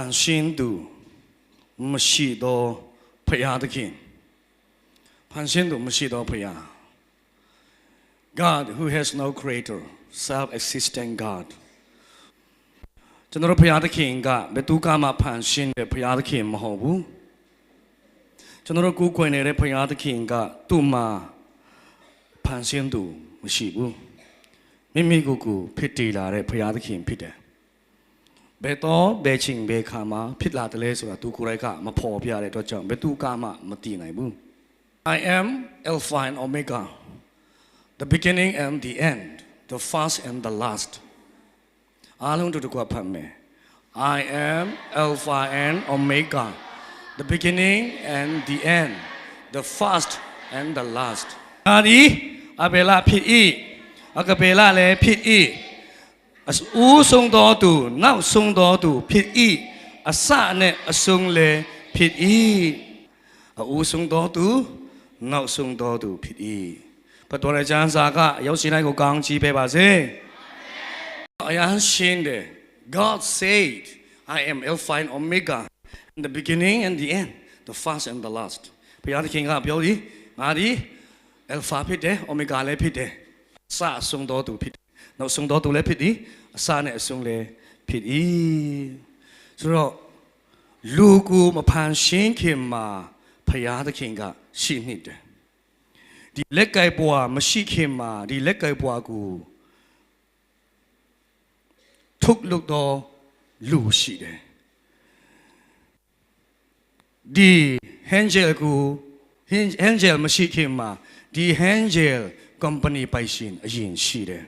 န်ရှင်းသူမရှိသောဖရာသခင်ဖန်ရှင်းသူမရှိသောဖရာ God who has no creator self existent God ကျွန်တော်တို့ဖရာသခင်ကဘယ်သူကမှဖန်ရှင်းတဲ့ဖရာသခင်မဟုတ်ဘူးကျွန်တော်တို့ကိုယ်ခွင်နေတဲ့ဖရာသခင်ကသူ့မှာဖန်ရှင်းသူမရှိဘူးမိမိကိုယ်ကိုယ်ဖြစ်တည်လာတဲ့ဖရာသခင်ဖြစ်တယ် ဘယ်တော့ဘယ်ချိန်ဘယ်ခါမှာဖြစ်လာတယ်လဲဆိုတာသူကိုယ်တိုင်ကမဖော်ပြတဲ့အတွက်ကြောင့်ဘယ်သူကမှမသိနိုင်ဘူး I am Alpha and Omega the beginning and the end the first and the last အားလုံးတို့တကွဖတ်မယ် I am Alpha and Omega the beginning and the end the first and the last အာဒီအဘေလာဖြစ်၏အကဘေလာလည်းဖြစ်၏ အစဦးဆုံးသောသူနောက်ဆုံးသောသူဖြစ်၏အစနဲ့အဆုံးလည်းဖြစ်၏အဦးဆုံးသောသူနောက်ဆုံးသောသူဖြစ်၏ဘတ်တော်ရဲ့ကျမ်းစာကရောက်ရှိလိုက်ကိုကောင်းချီးပေးပါစေ I am Shinde. God said, I am Alpha and Omega, in the beginning and the end, the first and the last. ဘုရားသခင်ကပြောသည်ငါသည် Alpha ဖြစ်တယ် Omega လည်းဖြစ်တယ်အစအဆုံးတော်သူဖြစ်တယ် နောက်ဆုံးတော်သူလည်းဖြစ်သည်အစနဲ့အဆုံးလည်းဖြစ်၏ဆိုတော့လူကိုမဖန်ရှင်းခင်မှာဘုရားသခင်ကရှိနေတယ်ဒီလက်ကင်ဘွားမရှိခင်မှာဒီလက်ကင်ဘွားကိုထုတ်လုပ်သောလူရှိတယ်ဒီ angel ကို angel မရှိခင်မှာဒီ angel company ပိုင်ရှင်အရင်ရှိတယ်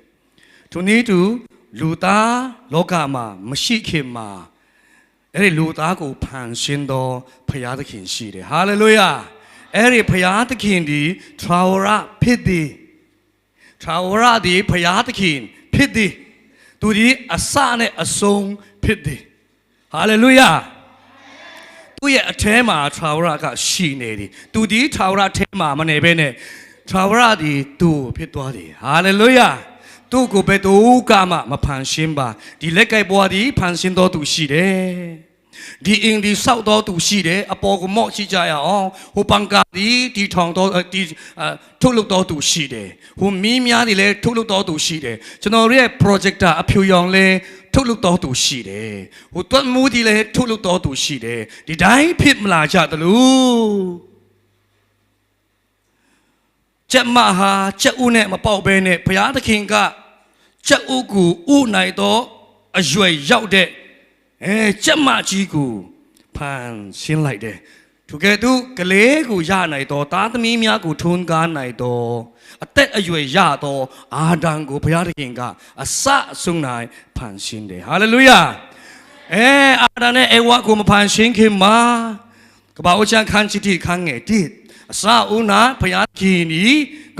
ထိုနည်းတူလူသားလောကမှာမရှိခင်မှာအဲ့ဒီလူသားကိုဖန်ဆင်းသောဖရာသခင်ရှိတယ် hallelujah အဲ့ဒီဖရာသခင်ဒီ trawara ဖြစ်သည် trawara ဒီဖရာသခင်ဖြစ်သည်သူဒီအစနဲ့အဆုံးဖြစ်တယ်ဟာလေလုယာသူရဲ့အထဲမှာထာဝရကရှိနေတယ်သူဒီထာဝရအထဲမှာမနေဘဲနဲ့ထာဝရဒီသူ့ဖြစ်သွားတယ်ဟာလေလုယာ သူ့ကိုဘယ်သူကမှမဖန်ရှင်းပါဒီလက်ကင်ဘွားဒီဖန်ရှင်းတော်သူရှိတယ်ဒီအင်းဒီဆောက်တော်သူရှိတယ်အပေါ်ကမော့ရှိကြရအောင်ဟိုပန်ကာဒီဒီထောင်တော်ဒီထုတ်လုပ်တော်သူရှိတယ်ဟိုမီးများတွေလည်းထုတ်လုပ်တော်သူရှိတယ်ကျွန်တော်ရဲ့ projector အဖြူရောင်လဲထုတ်လုပ်တော်သူရှိတယ်ဟိုတွတ်မှုဒီလည်းထုတ်လုပ်တော်သူရှိတယ်ဒီတိုင်းဖြစ်မလာကြသလို ကျက်မဟာကျက်ဦးနဲ့မပေါက်ဘဲနဲ့ဘုရားသခင်ကကျက်ဦးကိုဥနိုင်တော့အရွယ်ရောက်တဲ့အဲကျက်မကြီးကိုဖန်ရှင်းလိုက်တယ်သူကဲသူကလေးကိုရနိုင်တော့သားသမီးများကိုထွန်းကားနိုင်တော့အသက်အရွယ်ရတော့အာဒံကိုဘုရားသခင်ကအစအဆုံးနိုင်ဖန်ရှင်းတယ်ဟာလေလုယာအဲအာဒံနဲ့အေဝါကိုမဖန်ရှင်းခင်မှာကပ္ပအိုချန်ခန်းချီတီခန်းငယ်တိ အစဦးနာဘုရားခင်ဤ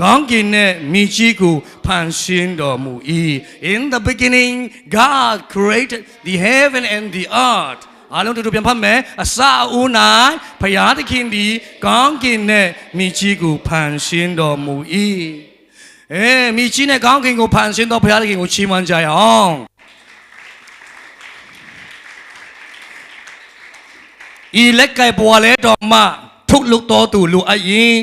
ကောင်းကင်နဲ့မိကြီးကိုဖန်ရှင်းတော်မူ၏ in the beginning god created the heaven and the earth အားလုံးတူတူပြန်ဖတ်မယ်အစအဦး၌ဘုရားသခင်ဒီကောင်းကင်နဲ့မိကြီးကိုဖန်ရှင်းတော်မူ၏အဲမိကြီးနဲ့ကောင်းကင်ကိုဖန်ရှင်းတော်ဘုရားသခင်ကိုချီးမွမ်းကြရအောင်ဤလက်ကဲပေါ်လဲတော်မှ ထုတ်လုပ်တော်သူလူအရင်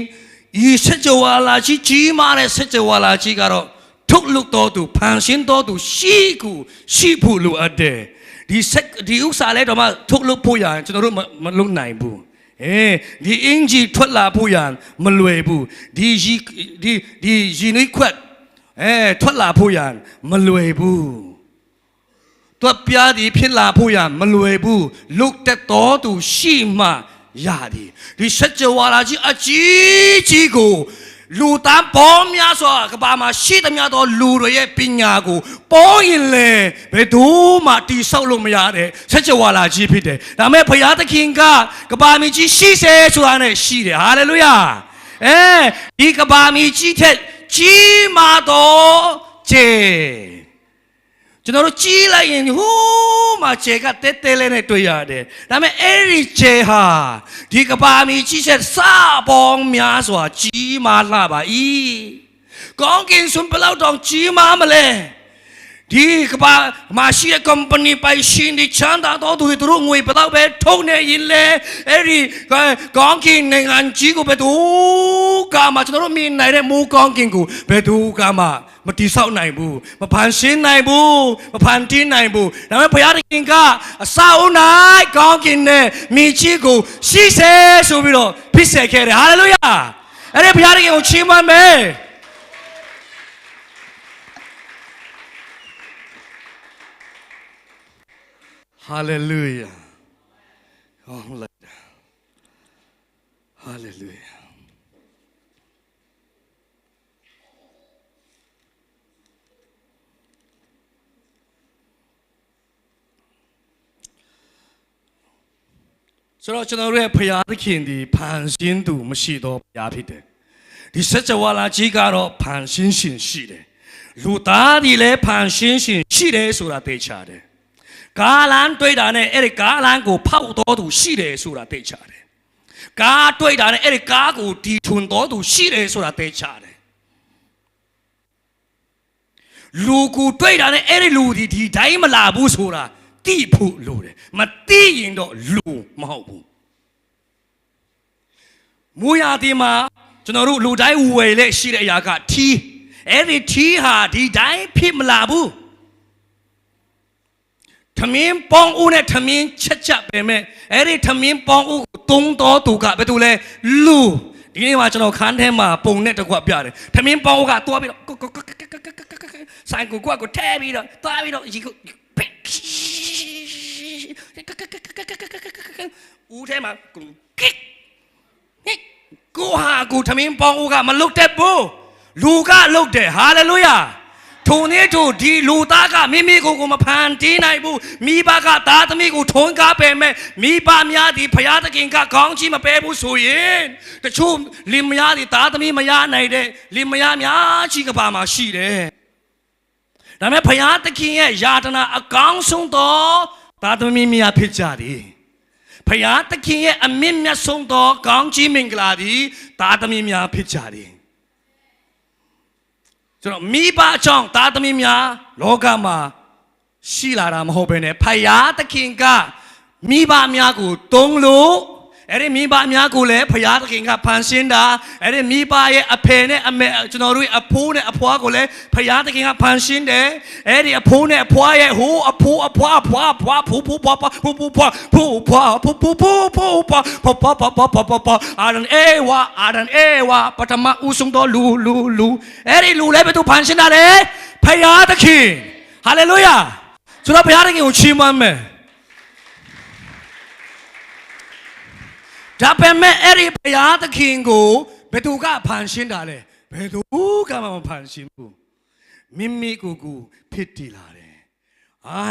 ဤစကြဝဠာကြီးကြီးမားတဲ့စကြဝဠာကြီးကတော့ထုတ်လုပ်တော်သူဖန်ရှင်းတော်သူရှိကူရှိဖို့လိုအပ်တယ်ဒီဆက်ဒီဥစ္စာလဲတော့မှထုတ်လုပ်ဖို့ရရင်ကျွန်တော်တို့မလုပ်နိုင်ဘူးအဲဒီအင်ဂျီထွက်လာဖို့ရန်မလွယ်ဘူးဒီရီဒီဒီရီနွေးခွက်အဲထွက်လာဖို့ရန်မလွယ်ဘူးတွက်ပြားဒီဖြစ်လာဖို့ရန်မလွယ်ဘူးလုတ်တက်တော်သူရှိမှ ရသည်ဒီစัจ java လာကြီးအကြီးကြီးကိုလူသားပေါများစွာကဘာမှာရှိသမျှသောလူတွေရဲ့ပညာကိုပေါ်ရင်လေဘယ်သူမှတိဆောက်လို့မရတဲ့ဆက်ကြဝဠာကြီးဖြစ်တယ်။ဒါမဲ့ဘုရားသခင်ကကဘာမီကြီးရှိစေဆိုတာနဲ့ရှိတယ်။ဟာလေလုယာ။အဲဒီကဘာမီကြီးထက်ကြီးမာတော့ကျေကျွန်တော်တို့ကြီးလိုက်ရင်ဟိုး မှာခြေကတဲတဲလေးနဲ့တွေ့ရတယ်ဒါပေမဲ့အဲ့ဒီခြေဟာဒီကဘာမီကြီးချက်စပေါင်းများစွာကြီးမားလှပါ၏ကောင်းကင်ဆွန်ဘလောက်တောင်ကြီးမားမလဲ ဒီကဘာမာရှိတဲ့ company ပိုင်ရှင်ဒီချမ်းသာတော်သူတွေသူတို့ငွေဘယ်တော့ပဲထုတ်နေရင်လေအဲ့ဒီကောင်းကင်နိုင်ငံကြီးကိုဘယ်သူကမှကျွန်တော်တို့မြင်နိုင်တဲ့မိုးကောင်းကင်ကိုဘယ်သူကမှမတိဆောက်နိုင်ဘူးမဖန်ဆင်းနိုင်ဘူးမဖန်တီးနိုင်ဘူးဒါပေမဲ့ဘုရားသခင်ကအစာအုပ်၌ကောင်းကင်နဲ့မြေကြီးကိုရှိစေဆိုပြီးတော့ဖြစ်စေခဲ့တယ်ဟာလေလုယာအဲ့ဒီဘုရားသခင်ကိုချီးမွမ်းမယ် Hallelujah. Oh, Lord. Hallelujah. ဆိုတော့ကျွန်တော်တို့ရဲ့ဖရာသခင်ဒီဖန်ဆင်းသူမရှိတော့ဖရာဖြစ်တယ်ဒီစัจ java လာကြီးကတော့ဖန်ဆင်းရှင်ရှိတယ်လူသားဒီလည်းဖန်ဆင်းရှင်ရှိတယ်ဆိုတာသိချတယ် ကားလန်တွေ့တာနဲ့အဲ့ဒီကားလန်ကိုဖောက်တော်သူရှိတယ်ဆိုတာသိချတယ်။ကားတွေ့တာနဲ့အဲ့ဒီကားကိုတီထွန်တော်သူရှိတယ်ဆိုတာသိချတယ်။လူကိုတွေ့တာနဲ့အဲ့ဒီလူဒီဒီတိုင်းမလာဘူးဆိုတာတိဖို့လိုတယ်။မတိရင်တော့လူမဟုတ်ဘူး။မူရဒီမှာကျွန်တော်တို့လူတိုင်းဝယ်လက်ရှိတဲ့အရာကထီးအဲ့ဒီထီးဟာဒီတိုင်းဖြစ်မလာဘူး။ ထမင်းပေါင်းဦးနဲ့ထမင်းချက်ချက်ပဲမဲ့အဲ့ဒီထမင်းပေါင်းဦးကိုသုံးတော်သူကဘယ်သူလဲလူဒီနေ့မှာကျွန်တော်ခန်းထဲမှာပုံနဲ့တစ်ခွက်ပြတယ်ထမင်းပေါင်းဦးကတွားပြီးတော့ကိုကိုကိုဆိုင်ကိုကိုကိုထဲပြီးတော့တွားပြီးတော့ဒီကိုဦးထဲမှာကစ်ဟစ်ကိုဟာကိုထမင်းပေါင်းဦးကမလုတ်တဲ့ဘူးလူကလုတ်တယ်ဟာလေလုယာ ထုံနေတို့ဒီလူသားကမိမိကိုယ်ကိုမဖန်တီးနိုင်ဘူးမိဘကသားသမီးကိုထုံကားပေမဲ့မိဘများဒီဖရာသခင်ကကောင်းချီးမပေးဘူးဆိုရင်တချို့လင်မယားဒီသားသမီးမရနိုင်တဲ့လင်မယားများချီကပါမှာရှိတယ်ဒါပေမဲ့ဖရာသခင်ရဲ့ယာတနာအကောင်းဆုံးသောသားသမီးများဖြစ်ကြတယ်ဖရာသခင်ရဲ့အမြင့်မြတ်ဆုံးသောကောင်းချီးမင်္ဂလာသည်သားသမီးများဖြစ်ကြတယ် ကျွန်တော်မိဘအကြောင်းသားသမီးများလောကမှာရှိလာတာမဟုတ်ဘဲနဲ့ဖယားသခင်ကမိဘများကိုတုံးလို့ အဲ့ဒီမိဘများကိုလည်းဖရာသခင်ကဖန်ဆင်းတာအဲ့ဒီမိဘရဲ့အဖေနဲ့အမေကျွန်တော်တို့ရဲ့အဖိုးနဲ့အဖွားကိုလည်းဖရာသခင်ကဖန်ဆင်းတယ်အဲ့ဒီအဖိုးနဲ့အဖွားရဲ့ဟိုအဖိုးအဖွားဖွားဖွားဖူဖူဖွားဖွားဖူဖူဖွားဖူဖွားဖူဖူဖူဖူဖွားဖပပပပပပအာရန်အေဝါအာရန်အေဝါပထမဦးဆုံးတော့လူလူလူအဲ့ဒီလူလည်းဘယ်သူဖန်ဆင်းတာလဲဖရာသခင်ဟာလေလုယာကျွန်တော်ဖရာသခင်ကိုချီးမွမ်းမယ် ဒါပေမဲ့အဲ့ဒီဘုရားသခင်ကိုဘယ်သူကဖန်ရှင်းတာလဲဘယ်သူကမှမဖန်ရှင်းဘူးမိမိကိုယ်ကိုဖြစ်တည်လာတယ်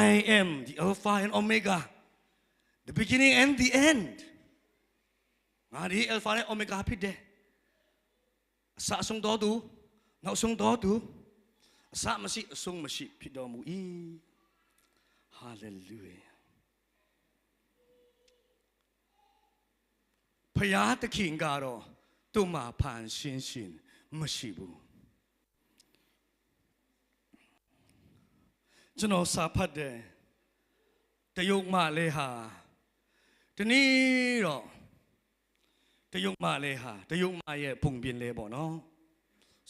I am the alpha and omega the beginning and the end ငါဒီ alpha နဲ့ omega ဖြစ်တယ်အစအဆုံးတော်သူနောက်ဆုံးတော်သူအစမရှိအဆုံးမရှိဖြစ်တော်မူ၏。Hallelujah ဖယားသခင်ကတော့သူ့မှာဖန်ရှင်းရှင်းမရှိဘူးကျွန်တော်စာဖတ်တယ်တယုတ်မလဲဟာဒီနေ့တော့တယုတ်မလဲဟာတယုတ်မရဲ့ပုံပြင်လဲပေါ့နော်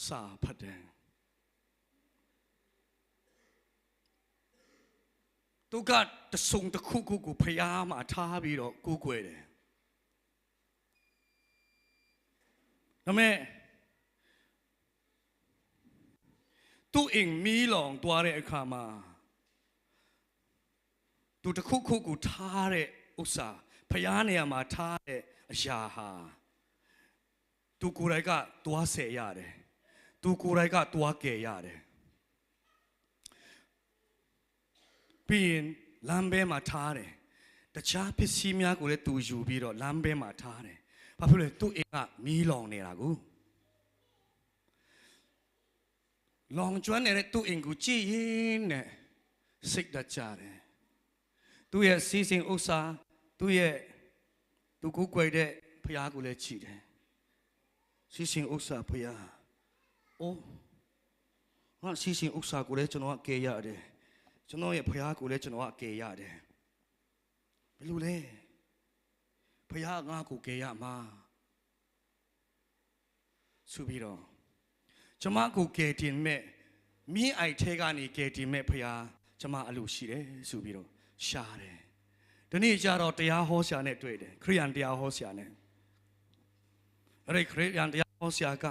စာဖတ်တယ်သူကတဆုံတစ်ခုခုကိုဖျားမှာထားပြီးတော့ကိုးကွယ်တယ် ဒါပေမဲ့သူ့အိမ်မီးလောင်သွားတဲ့အခါမှာသူတစ်ခုခုကိုထားတဲ့ဥစ္စာဖျားနေရာမှာထားတဲ့အရာဟာသူကိုယ်တိုင်ကတွားဆယ်ရတယ်သူကိုယ်တိုင်ကတွားကယ်ရတယ်ပြီးရင်လမ်းဘေးမှာထားတယ်တခြားပစ္စည်းများကိုလည်းသူယူပြီးတော့လမ်းဘေးမှာထားတယ် ဘာဖြစ်လဲသူ့အိမ်ကမီးလောင်နေတာကိုလောင်ကျွမ်းနေတဲ့သူ့အိမ်ကိုကြည့်ရင်နဲ့စိတ်တကြတယ်သူ့ရဲ့စီစဉ်ဥစ္စာသူ့ရဲ့သူကိုကိုွယ်တဲ့ဖရားကိုလည်းကြည့်တယ်စီစဉ်ဥစ္စာဖရားအိုးဟာစီစဉ်ဥစ္စာကိုလည်းကျွန်တော်ကကယ်ရတယ်ကျွန်တော်ရဲ့ဖခင်ကိုလည်းကျွန်တော်ကကယ်ရတယ်ဘယ်လိုလဲ ဖခင်ငါ့ကိုကယ်ရမှာဆိုပြီးတော့ကျမကိုကယ်တင်မဲ့မြင်းအိုက်ထဲကနေကယ်တင်မဲ့ဖခင်ကျမအလိုရှိတယ်ဆိုပြီးတော့ရှာတယ်ဒီနေ့ကျတော့တရားဟောဆရာနဲ့တွေ့တယ်ခရိယန်တရားဟောဆရာနဲ့အဲ့ဒီခရိယန်တရားဟောဆရာက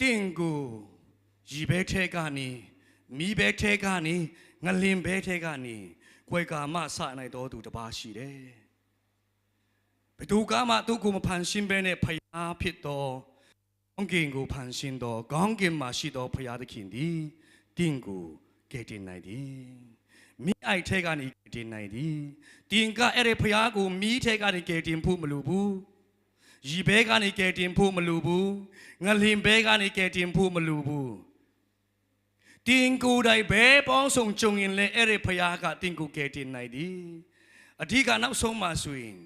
တင့်ကိုရီဘဲထဲကနေမိဘဲထဲကနေငလင်ဘဲထဲကနေကွယ်ကာမဆနိုင်တော်သူတစ်ပါးရှိတယ် ဘယ်သူကမှသူ့ကိုမဖန်ဆင်းဘဲနဲ့ဖယားဖြစ်တော်ကောင်းကင်ကိုဖန်ဆင်းတော်ကောင်းကင်မှာရှိတော်ဖယားသခင်သည်တင့်ကိုကယ်တင်နိုင်သည်မိအိုက်ထဲကနေကယ်တင်နိုင်သည်တင်ကအဲ့ဒီဖယားကိုမိထဲကနေကယ်တင်ဖို့မလိုဘူးရီဘဲကနေကယ်တင်ဖို့မလိုဘူးငလင်ဘဲကနေကယ်တင်ဖို့မလိုဘူးတင်ကိုယ်တိုင်ဘဲပေါင်းဆောင်ကြုံရင်လည်းအဲ့ဒီဖယားကတင်ကိုကယ်တင်နိုင်သည်အဓိကနောက်ဆုံးမှဆိုရင်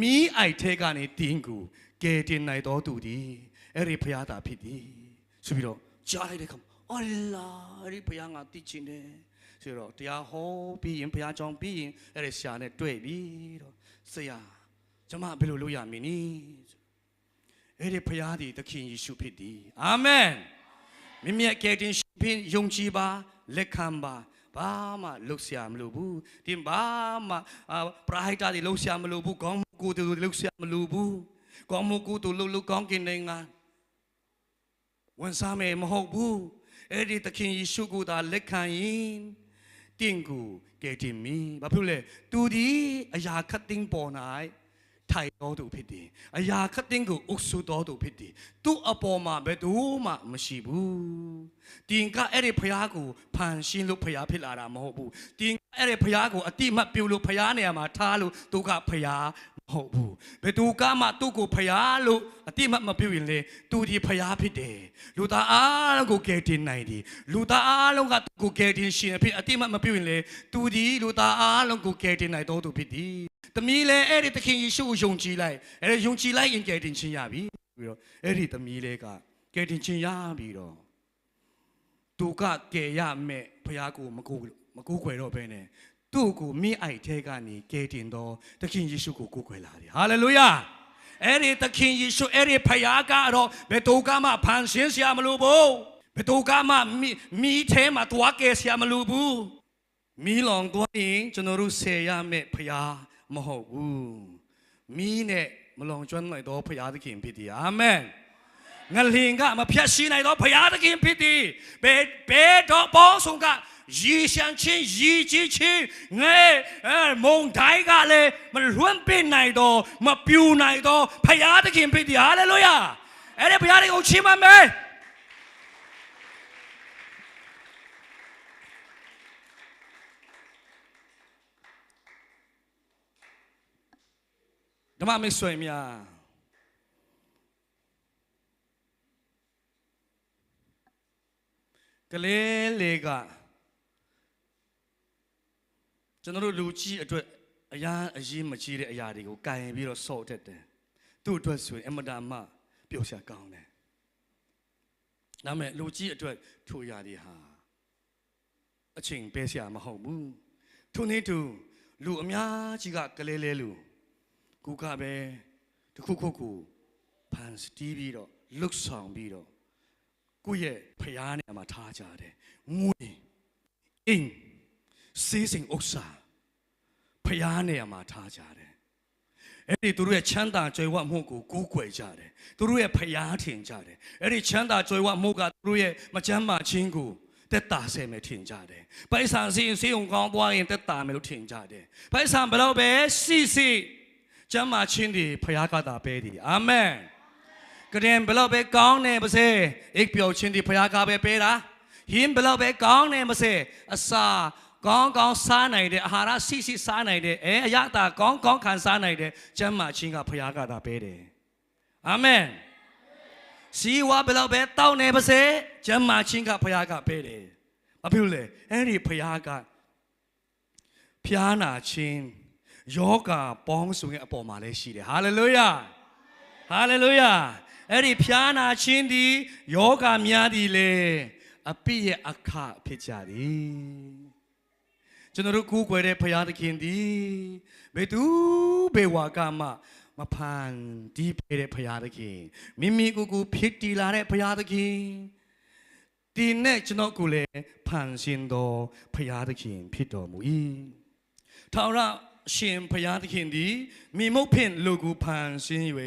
မီးအိုက်ထဲကနေတင်ကိုကယ်တင်နိုင်တော်သူသည်အဲ့ဒီဖယားသာဖြစ်သည်ဆိုပြီးတော့ကြားလိုက်တဲ့ခါအော်လာအဲ့ဒီဖယားငါသိချင်တယ်ဆိုတော့တရားဟောပြီးရင်ဖယားကြောင့်ပြီးရင်အဲ့ဒီဆရာနဲ့တွေ့ပြီတော့ဆရာကျွန်မဘယ်လိုလုပ်ရမလဲအဲ့ဒီဖယားသည်သခင်ယေရှုဖြစ်သည်အာမင်မိမိရဲ့ကယ်တင်ရှင်ဖြင့်ယုံကြည်ပါလက်ခံပါဘာမှလှုပ်ရှားမလို့ဘူးဒီဘာမှအာပရိုက်တာတွေလှုပ်ရှားမလို့ဘူးကောင်းမှု ကိုယ်တူလှုပ်ရှားမလို့ဘူးကောင်းမှုကိုယ်တူလှုပ်လှုပ်ကောင်းကင်နိုင်ငံဝန်စားမယ်မဟုတ်ဘူးအဲ့ဒီသခင်ယေရှုကိုသာလက်ခံရင်တင့်ကိုကယ်တင်မီဘာဖြစ်လဲသူဒီအရာခတ်တင်းပေါ်၌ထိုင်တော်သူဖြစ်တယ်။အရာခတ်တင်းကိုအုပ်စုတော်သူဖြစ်တယ်။သူ့အပေါ်မှာဘယ်သူမှမရှိဘူး။တင်ကအဲ့ဒီဖျားကိုဖန်ရှင်းလို့ဖျားဖြစ်လာတာမဟုတ်ဘူး။တင်ကအဲ့ဒီဖျားကိုအတိမတ်ပြုလို့ဖျားနေရာမှာထားလို့သူကဖျားမ ဟုတ်ဘူး။ဘယ်သူကမှသူ့ကိုဖျားလို့အတိမတ်မပြုရင်လေသူဒီဖျားဖြစ်တယ်။လူသားအားလုံးကိုကယ်တင်နိုင်တယ်။လူသားအားလုံးကသူ့ကိုကယ်တင်ရှင်ဖြစ်အတိမတ်မပြုရင်လေသူဒီလူသားအားလုံးကိုကယ်တင်နိုင်တော်သူဖြစ်သည်။သမီးလည်းအဲ့ဒီသခင်ယေရှုကိုယုံကြည်လိုက်အဲ့ဒါယုံကြည်လိုက်ရင်ကယ်တင်ခြင်းရပြီပြီးတော့အဲ့ဒီသမီးလေးကကယ်တင်ခြင်းရပြီးတော့သူကကယ်ရမဲ့ဘုရားကိုမကူမကူခွယ်တော့ဘဲနဲ့ သူ့ကိုမိအိုက်ထဲကနေကယ်တင်တော့သခင်ယေရှုကိုကူခွယ်လာတယ်ဟာလေလုယာအဲ့ဒီသခင်ယေရှုအဲ့ဒီဖခင်ကတော့ဘယ်သူကမှဖန်ဆင်းစရာမလိုဘူးဘယ်သူကမှမိမိထဲမှာတွားကယ်စရာမလိုဘူးမီးလောင်သွားရင်ကျွန်တော်တို့ဆယ်ရမယ့်ဖရားမဟုတ်ဘူးမီးနဲ့မလောင်ကျွမ်းနိုင်တော့ဖရားသခင်ဖြစ်တယ်အာမင်ငလင်ကမဖြတ်ရှင်းနိုင်တော့ဖရားသခင်ဖြစ်တယ်ဘယ်ဘယ်တော့ဘောဆုံးက ရီရှန်ချင်းရီကြီးချင်းငဲအဲမုန်တိုင်းကလည်းမလွန့်ပစ်နိုင်တော့မပြူနိုင်တော့ဖရားသခင်ဖြစ်တယ်ဟာလေလုယာအဲ့ဒီဖရားသခင်ကိုချီးမွမ်းမယ်ဓမ္မမိတ်ဆွေများကလေးလေးက ကျွန်တော်တို့လူကြီးအတွက်အရာအရေးမကြီးတဲ့အရာတွေကိုကင်ပြီးတော့ဆော့တတ်တယ်သူ့အတွက်ဆိုရင်အမတားမှပျော်ရှာကောင်းတယ်ဒါပေမဲ့လူကြီးအတွက်ထိုရာတွေဟာအချိန်ပေးစရာမဟုတ်ဘူးထိုနည်းတူလူအများကြီးကကလေးလေးလူကိုကပဲတခုခုကိုဖန်တီးပြီးတော့လွတ်ဆောင်ပြီးတော့ကိုယ့်ရဲ့ဖျားနေရာမှာထားကြတယ်ငွေအင်း စေးစိမ်ဥစ္စာဖျားနေရာမှာထားကြတယ်အဲ့ဒီသူတို့ရဲ့ချမ်းသာကြွယ်ဝမှုကိုကိုးကွယ်ကြတယ်သူတို့ရဲ့ဖျားထင်ကြတယ်အဲ့ဒီချမ်းသာကြွယ်ဝမှုကသူတို့ရဲ့မချမ်းမာခြင်းကိုတက်တာဆဲမယ်ထင်ကြတယ်။ပိုက်ဆံစီရင်စေုံကောင်းသွားရင်တက်တာမယ်လို့ထင်ကြတယ်။ပိုက်ဆံဘယ်တော့ပဲစီစီကျမ်းမာခြင်းတွေဖခင်ကသာပေးတယ်အာမင်ကရင်ဘလောက်ပဲကောင်းနေပါစေအိပ်ပျော်ခြင်းတွေဖခင်ကပဲပေးတာဟင်းဘလောက်ပဲကောင်းနေပါစေအစာ ကောင်းကောင်းစားနိုင်တဲ့အာဟာရစီစီစားနိုင်တဲ့အဲအရသာကောင်းကောင်းခံစားနိုင်တဲ့ကျမ်းမာခြင်းကဖခင်ကသာပေးတယ်အာမင်စီဝါဘလောက်ပဲတောင်းနေပါစေကျမ်းမာခြင်းကဖခင်ကပေးတယ်ဘာဖြစ်လို့လဲအဲ့ဒီဖခင်ကဖျားနာခြင်းယောဂပေါင်းစုံရဲ့အပေါ်မှာလည်းရှိတယ်ဟာလေလုယာဟာလေလုယာအဲ့ဒီဖျားနာခြင်းဒီယောဂများသည်လေအပိရဲ့အခဖြစ်ကြသည် ကျွန်တော်တို့ကိုးကွယ်တဲ့ဘုရားသခင်သည်ဘယ်သူဘယ်ဝါကမှမဖန်တီးပေးတဲ့ဘုရားသခင်မိမိကိုယ်ကိုဖြစ်တည်လာတဲ့ဘုရားသခင်ဒီနဲ့ကျွန်တော်ကိုယ်လည်းဖန်ဆင်းတော်ဘုရားသခင် ဖြစ်တော်မူ၏ထာဝရရှင်ဘုရားသခင်သည်မိမုတ်ဖြင့်လူကိုဖန်ဆင်း၍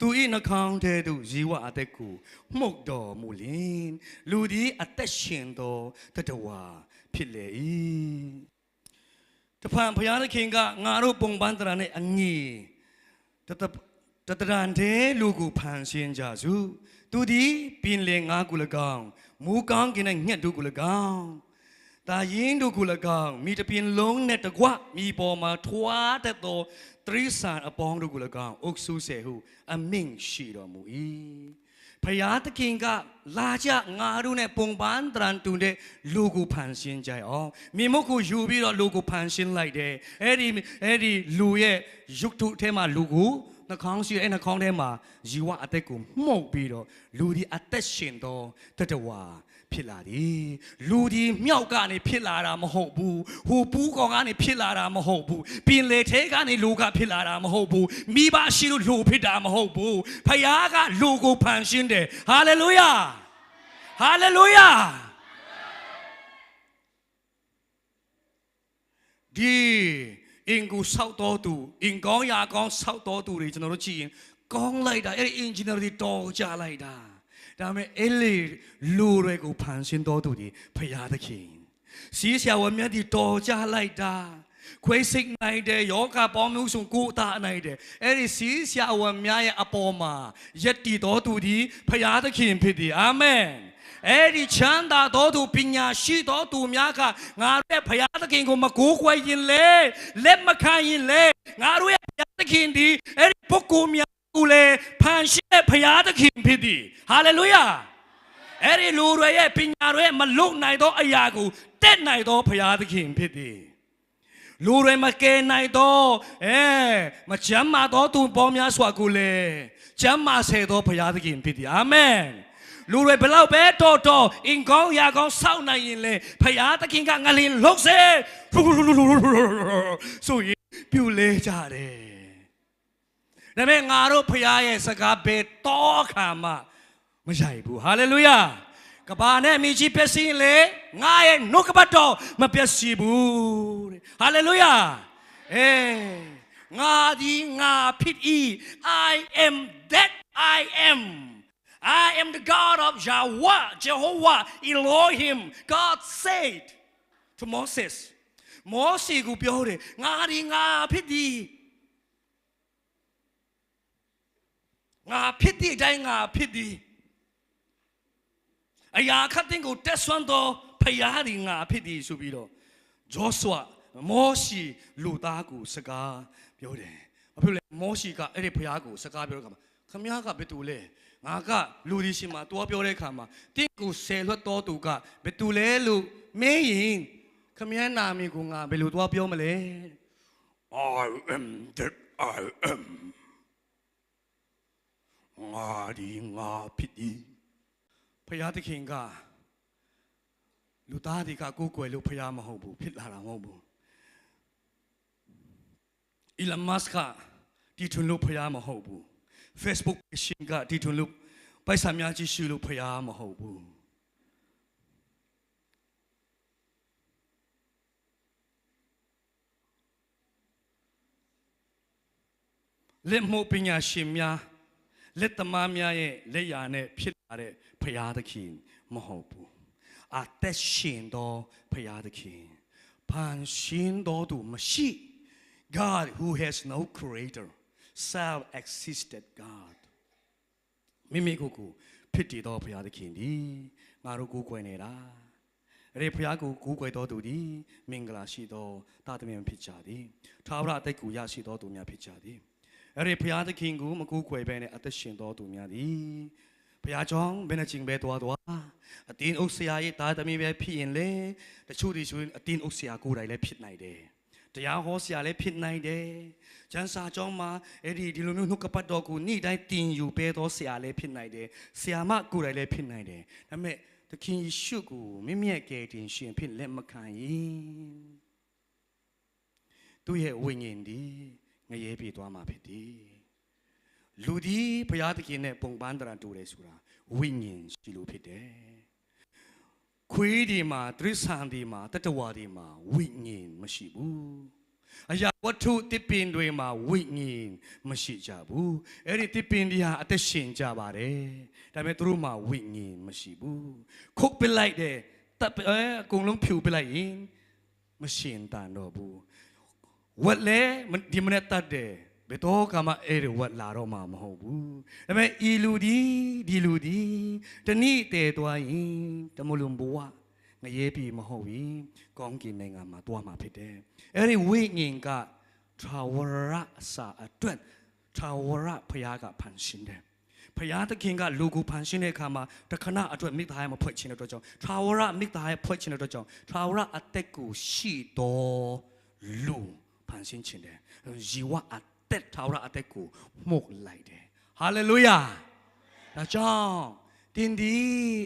သူ၏နှာခေါင်းထဲသို့ဇီဝအသက်ကိုမှုတ်တော်မူလင်လူသည်အသက်ရှင်တော်တတဝါဖြစ်လေ၏ တဖန်ဘုရားသခင်ကငါတို့ပုံပန်းတရာနဲ့အငီတတတတရန်တဲ့လူကိုဖန်ဆင်းကြစုသူသည်ပင်လင်ငါကို၎င်းမူကောင်းကင်နဲ့ငှက်တို့ကို၎င်းတာရင်တို့ကို၎င်းမိတပြင်းလုံးနဲ့တကွမိပေါ်မှာထွားတတ်သောတရိษံအပေါင်းတို့ကို၎င်းအုပ်စုစေဟုအမင့်ရှိတော်မူ၏ ဖယားသခင်ကလာကြငါတို့နဲ့ပုံပန်းတရန်တူတဲ့လူကိုဖန်ဆင်းကြအောင်မိမုတ်ကိုယူပြီးတော့လူကိုဖန်ဆင်းလိုက်တယ်အဲ့ဒီအဲ့ဒီလူရဲ့ရုပ်ထုထဲမှာလူကိုနှာခေါင်းရှိတဲ့အဲ့နှာခေါင်းထဲမှာဇီဝအသက်ကိုမှုတ်ပြီးတော့လူဒီအသက်ရှင်တော့တတဝါ ဖြစ်လာသည်လူဒီမြောက်ကနေဖြစ်လာတာမဟုတ်ဘူးဟိုပူးကောင်ကနေဖြစ်လာတာမဟုတ်ဘူးပင်လေထဲကနေလူကဖြစ်လာတာမဟုတ်ဘူးမိဘရှိလို့လူဖြစ်တာမဟုတ်ဘူးဖခင်ကလူကိုဖန်ဆင်းတယ်ဟာလေလုယာဟာလေလုယာဒီအင်ကိုဆောက်တော်သူအင်ကောင်းရာကောင်းဆောက်တော်သူတွေကျွန်တော်တို့ကြည့်ရင်ကောင်းလိုက်တာအဲ့ဒီအင်ဂျင်နီယာတွေတော်ကြလိုက်တာ ဒါပေမဲ့အဲ့လေလူတွေကိုဖန်ဆင်းတော်သူဒီဖရာသခင်စီးဆရာဝန်မြတ်ဒီတော်ကြလိုက်တာခွေးစိတ်နိုင်တယ်ယောဂပေါင်းမျိုးစုံကိုယ်သားနိုင်တယ်အဲ့ဒီစီးဆရာဝန်များရဲ့အပေါ်မှာယက်တီတော်သူဒီဖရာသခင်ဖြစ်တယ်အာမင်အဲ့ဒီချမ်းသာတော်သူပညာရှိတော်သူများကငါတို့ရဲ့ဘုရားသခင်ကိုမကိုးကွယ်ရင်လေလက်မခံရင်လေငါတို့ရဲ့ဘုရားသခင်ဒီအဲ့ဒီပုဂ္ဂိုလ်များကိုလေဖန်ရှ င်းတဲ့ဘုရားသခင်ဖြစ်သည်ဟာလေလုယာအဲ့ဒီလူတွေရဲ့ပညာတွေမလုံနိုင်သောအရာကိုတက်နိုင်သောဘုရားသခင်ဖြစ်သည်လူတွေမကယ်နိုင်တော့အဲမချမ်းမာတော့သူပေါများစွာကိုလေချမ်းမာစေတော့ဘုရားသခင်ဖြစ်သည်အာမင်လူတွေဘလောက်ပဲတော်တော်အင်ကောင်းရာကောင်းစောင့်နိုင်ရင်လေဘုရားသခင်ကငလင်လုတ်စေဆိုရင်ပြူလဲကြတယ် ဒါပေမဲ့ငါတို့ဘုရားရဲ့စကားပဲတော့ခါမှမရိုက်ဘူးဟာလေလုယာကဘာနဲ့မိကြီးပျက်စီးရင်လေငါရဲ့နှုတ်ကပတ်တော်မပျက်စီးဘူးတဲ့ဟာလေလုယာအေးငါဒီငါဖြစ်ဤ I am that I am I am the God of Yahweh Jehovah Elohim God said to Moses မောစီကိုပြောတယ်ငါဒီငါဖြစ်သည် ငါဖြစ်သည့်အတိုင်းငါဖြစ်သည်အရာခတ်တင်ကိုတက်ဆွမ်းသောဖယားဒီငါဖြစ်သည်ဆိုပြီးတော့ဂျောဆွာမောရှိလူသားကိုစကားပြောတယ်။ဘာဖြစ်လဲမောရှိကအဲ့ဒီဖယားကိုစကားပြောတဲ့အခါမှာခမည်းကဘယ်သူလဲငါကလူဒီရှင်မှာတွားပြောတဲ့အခါမှာတင့်ကိုဆယ်လွတ်တော်သူကဘယ်သူလဲလို့မင်းရင်ခမည်းနာမည်ကိုငါဘယ်လိုတွားပြောမလဲ I am that I am ငါဒီငါဖြစ်သည်ဖယားသခင်ကလူသားတွေကကိုယ်ကွယ်လို့ဖယားမဟုတ်ဘူးဖြစ်လာတာမဟုတ်ဘူးအီလန်မတ်ကတီထွန်လို့ဖယားမဟုတ်ဘူး Facebook ရှင်ကတီထွန်လို့ပိုက်ဆံများကြီးရှိလို့ဖယားမဟုတ်ဘူးလက်မှုပညာရှင်များ လက်သမားများရဲ့လက်ရာနဲ့ဖြစ်လာတဲ့ဖရာသခင်မဟုတ်ဘူးအသက်ရှင်သောဖရာသခင်ဖန်ရှင်တော်သူမရှိ God who has no creator self existed God မိမိကိုယ်ကိုဖြစ်တည်သောဖရာသခင်ဒီငါတို့ကိုယ်ကွယ်နေတာအဲ့ဒီဖရာကိုကိုးကွယ်တော်သူဒီမင်္ဂလာရှိသောတာသမီးဖြစ်ကြသည်သာဝရအသက်ကိုရရှိတော်သူများဖြစ်ကြသည် အဲ့ဒီဖရာသခင်ကိုမကိုးကွယ်ဘဲနဲ့အသက်ရှင်တော်သူများသည်ဖရာကြောင့်ဘယ်နှချင်းပဲတော်တော်အတင်းအုပ်ဆရာရဲ့တာသမီးပဲဖြစ်ရင်လေတချို့ဒီဆိုရင်အတင်းအုပ်ဆရာကိုယ်တိုင်လည်းဖြစ်နိုင်တယ်တရားဟောဆရာလည်းဖြစ်နိုင်တယ်ကျမ်းစာကျောင်းမှာအဲ့ဒီဒီလိုမျိုးနှုတ်ကပတ်တော်ကိုနေ့တိုင်းတင်ယူပေးတော်ဆရာလည်းဖြစ်နိုင်တယ်ဆရာမကိုယ်တိုင်လည်းဖြစ်နိုင်တယ်ဒါပေမဲ့တသခင်ယေရှုကိုမိမိရဲ့ကယ်တင်ရှင်ဖြစ်လက်မခံရင်သူ့ရဲ့ဝိညာဉ်ဒီ ငရဲပြေသွားမှာဖြစ်တယ်လူဒီဘုရားသခင်နဲ့ပုံပန်းတရာတူတယ်ဆိုတာဝိညာဉ်ရှိလို့ဖြစ်တယ်ခွေးဒီမှာသရစ္ဆာန်ဒီမှာတတဝါဒီမှာဝိညာဉ်မရှိဘူးအရာဝတ္ထုတစ်ပင်တွေမှာဝိညာဉ်မရှိကြဘူးအဲ့ဒီတစ်ပင်တွေဟာအသက်ရှင်ကြပါတယ်ဒါပေမဲ့သူတို့မှာဝိညာဉ်မရှိဘူးခုတ်ပစ်လိုက်တယ်တပ်အဲအကုန်လုံးဖြူပစ်လိုက်ရင်မရှင်တန်တော့ဘူး ဝက်လဲမဒီမနဲ့တတ်တယ်ဘယ်တော့ကမှအဲ့ဒီဝက်လာတော့မှမဟုတ်ဘူးဒါပေမဲ့ဤလူဒီဒီလူဒီတနည်းတည်သွားရင်တမလုံးဘဝငရဲပြီမဟုတ်ရင်ကောင်းကင်နိုင်ငံမှာသွားမှာဖြစ်တယ်အဲ့ဒီဝိညာဉ်ကထာဝရအစာအတွက်ထာဝရဘုရားကဖန်ဆင်းတယ်ဘုရားသခင်ကလူကိုဖန်ဆင်းတဲ့အခါမှာတခဏအတွက်မိသားရဲ့မဖွဲ့ချင်တဲ့အတွက်ကြောင့်ထာဝရမိသားရဲ့ဖွဲ့ချင်တဲ့အတွက်ကြောင့်ထာဝရအသက်ကိုရှိတော်လူ ဖန်ဆင်းခြင်းတယ်ဇီဝအသက်ထာဝရအသက်ကိုမှုတ်လိုက်တယ်ဟာလေလုယာဒါကြောင့်တင်ဒီ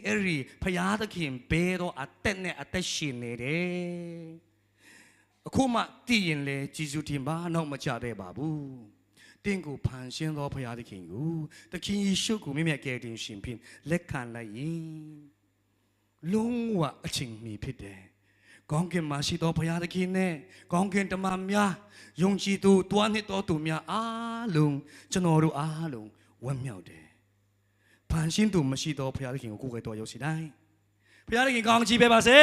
အဲ့ဒီဘုရားသခင်ဘေးတော့အသက်နဲ့အသက်ရှင်နေတယ်အခုမှတည်ရင်လေဂျေဇုတင်ပါနောက်မချတဲ့ပါဘူးတင့်ကိုဖန်ရှင်းသောဘုရားသခင်ကိုသခင်ယေရှုကိုမြတ်မြတ်ကယ်တင်ရှင်ဖြင့်လက်ခံလိုက်ရင်လုံးဝအချိန်မီဖြစ်တယ် ကောင်းကင်မှာရှိသောဘုရားသခင်နဲ့ကောင်းကင်တမန်များယုံကြည်သူတွားနှစ်တော်သူများအားလုံးကျွန်တော်တို့အားလုံးဝမ်းမြောက်တယ်ဖန်ရှင်းသူမရှိသောဘုရားသခင်ကိုကိုယ်ကယ်တော်ရောက်စီတိုင်းဘုရားသခင်ကောင်းချီးပေးပါစေ